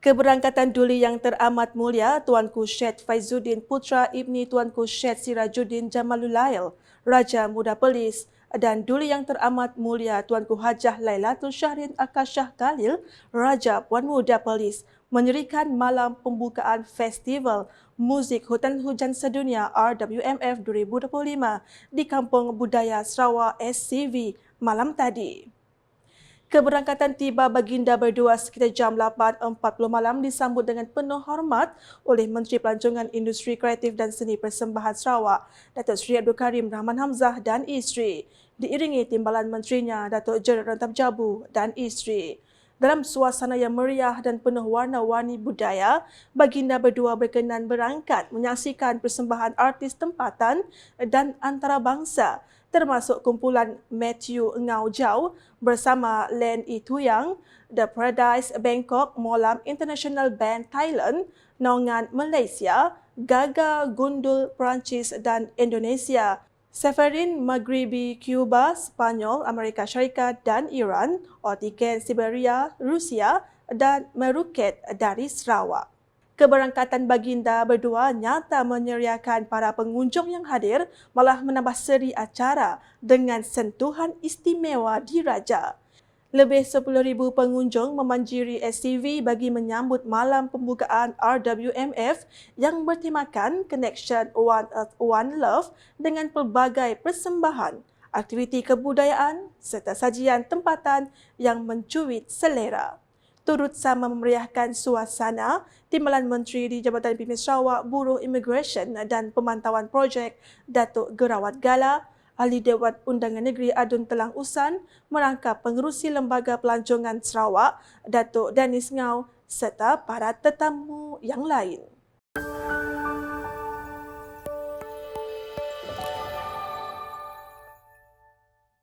Keberangkatan duli yang teramat mulia Tuanku Syed Faizuddin Putra Ibni Tuanku Syed Sirajuddin Jamalulail, Raja Muda Pelis dan duli yang teramat mulia Tuanku Hajah Lailatul Syahrin Akashah Khalil, Raja Puan Muda Pelis menyerikan malam pembukaan Festival Muzik Hutan Hujan Sedunia RWMF 2025 di Kampung Budaya Sarawak SCV malam tadi. Keberangkatan tiba baginda berdua sekitar jam 8.40 malam disambut dengan penuh hormat oleh Menteri Pelancongan Industri Kreatif dan Seni Persembahan Sarawak, Datuk Seri Abdul Karim Rahman Hamzah dan isteri, diiringi timbalan menterinya Datuk Jeneral Rantam Jabu dan isteri. Dalam suasana yang meriah dan penuh warna-warni budaya, baginda berdua berkenan berangkat menyaksikan persembahan artis tempatan dan antarabangsa termasuk kumpulan Matthew Ngau Jau bersama Len E. Tuyang, The Paradise Bangkok Molam International Band Thailand, Nongan Malaysia, Gaga Gundul Perancis dan Indonesia, Severin Maghribi Cuba, Spanyol, Amerika Syarikat dan Iran, Otiken Siberia, Rusia dan Meruket dari Sarawak keberangkatan baginda berdua nyata menyeriakan para pengunjung yang hadir malah menambah seri acara dengan sentuhan istimewa diraja. Lebih 10,000 pengunjung memanjiri SCV bagi menyambut malam pembukaan RWMF yang bertemakan Connection One Earth One Love dengan pelbagai persembahan, aktiviti kebudayaan serta sajian tempatan yang mencuit selera. Turut sama memeriahkan suasana Timbalan Menteri di Jabatan Pimpin Sarawak Buruh Immigration dan Pemantauan Projek Datuk Gerawat Gala, Ahli Dewan Undangan Negeri Adun Telang Usan merangkap pengerusi Lembaga Pelancongan Sarawak Datuk Danis Ngau serta para tetamu yang lain.